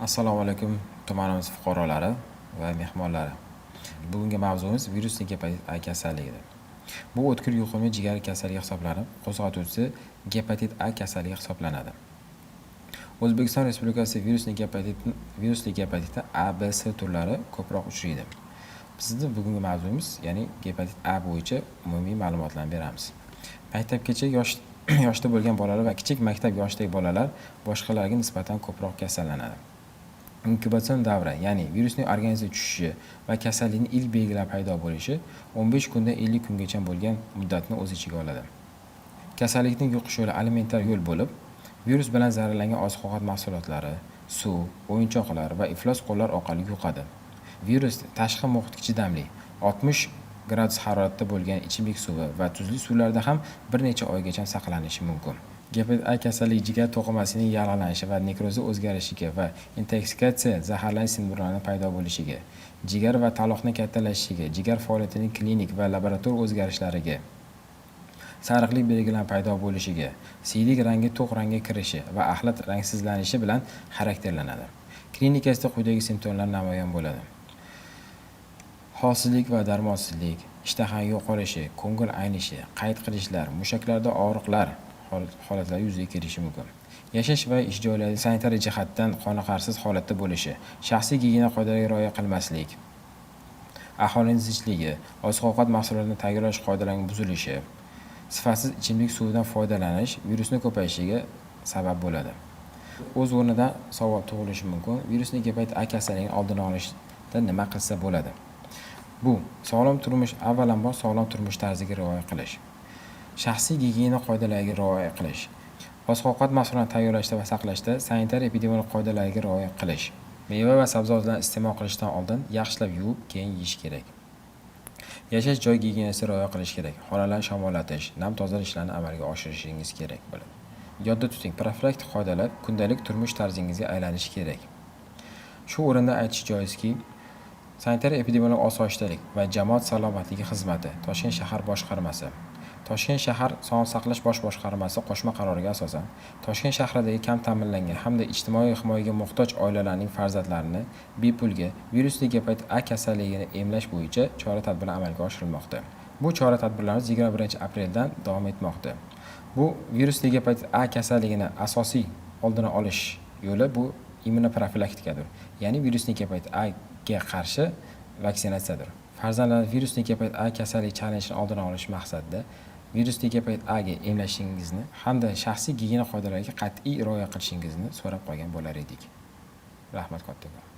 Assalomu alaykum tumanimiz fuqarolari va mehmonlari. Bugungi mavzuimiz virusli kasalligidir. Bu o'tkir yuqumli jigar kasalligi hisoblanib, qo'zg'atuvchisi gepatit A kasalligi hisoblanadi. O'zbekiston Respublikasi virusli gepatit virusli gepatiti A, B, C turlari ko'proq uchraydi. Bizni bugungi mavzuimiz, ya'ni gepatit A bo'yicha umumiy ma'lumotlarni beramiz. Maktabgacha yosh yoshda bo'lgan bolalar va kichik maktab yoshidagi bolalar boshqalarga nisbatan ko'proq kasallanadi. Inkubatsion davri, ya'ni virusning organizmga tushishi va kasallikning ilk belgilari paydo bo'lishi 15 kundan 50 kungacha bo'lgan muddatni o'z ichiga oladi. Kasallikning yuqish yo'li alimentar yo'l bo'lib, virus bilan zararlangan oziq-ovqat mahsulotlari, suv, o'yinchoqlar va iflos qo'llar orqali yuqadi. Virus tashqi muhitga chidamli 60 gradus haroratda bo'lgan ichimlik suvi va tuzli suvlarda ham bir necha oygacha saqlanishi mumkin. Gepatit A kasalligi jigar to'qimasining yallig'lanishi va nekrozi o'zgarishiga va intoksikatsiya zaharlanish sindromlari paydo bo'lishiga, jigar va taloqning kattalashishiga, jigar faoliyatining klinik va laboratoriya o'zgarishlariga, sariqlik belgilari paydo bo'lishiga, siydik rangi to'q rangga kirishi va axlat rangsizlanishi bilan xarakterlanadi. Klinikasida quyidagi simptomlar namoyon bo'ladi. Holsizlik va darmonsizlik, ishtaha yo'qolishi, ko'ngil aynishi, qayt qilishlar, mushaklarda og'riqlar holatlar yuzaga kelishi mumkin. Yashash va ish joylarida sanitariya jihatdan qoniqarsiz holatda bo'lishi, shaxsiy gigiyena qoidalariga rioya qilmaslik, aholining zichligi, oziq-ovqat mahsulotlarini tayyorlash qoidalarining buzilishi, sifatsiz ichimlik suvidan foydalanish virusni ko'payishiga sabab bo'ladi. O'z o'rnida savol tug'ilishi mumkin. virusni gepatit A kasalligining oldini olishda nima qilsa bo'ladi? Bu sog'lom turmush, avvalambor sog'lom turmush tarziga rioya qilish, shaxsiy gigiyena qoidalariga rioya qilish, oziq-ovqat mahsulotini tayyorlashda va saqlashda sanitariya epidemiologik qoidalarga rioya qilish, meva va sabzavotlarni iste'mol qilishdan oldin yaxshilab yuvib, keyin yeyish kerak. Yashash joy gigiyenasiga rioya qilish kerak. Xonalarni shamollatish, nam tozalash ishlarini amalga oshirishingiz kerak bo'ladi. Yodda tuting, profilaktik qoidalar kundalik turmush tarzingizga aylanishi kerak. Shu o'rinda aytish joizki, Sanitariya epidemiologik osoyishtalik va jamoat salomatligi xizmati Toshkent shahar boshqarmasi Toshkent shahar sog'liqni saqlash bosh boshqarmasi qo'shma qaroriga asosan Toshkent shahridagi kam ta'minlangan hamda ijtimoiy himoyaga muhtoj oilalarning farzandlarini bepulga virusli gepatit A kasalligini emlash bo'yicha chora-tadbirlar amalga oshirilmoqda. Bu chora-tadbirlarimiz 21-apreldan davom etmoqda. Bu virusli gepatit A kasalligini asosiy oldini olish yo'li bu immunoprofilaktikadir. Ya'ni virusli gepatit A ga qarshi vaksinatsiyadir. Farzandlar virusli gepatit A kasalligi chalinishini oldini olish maqsadida virusli gepatit A ga emlashingizni hamda shaxsiy gigiyena qoidalariga qat'iy rioya qilishingizni so'rab qolgan bo'lar edik. Rahmat kattakon.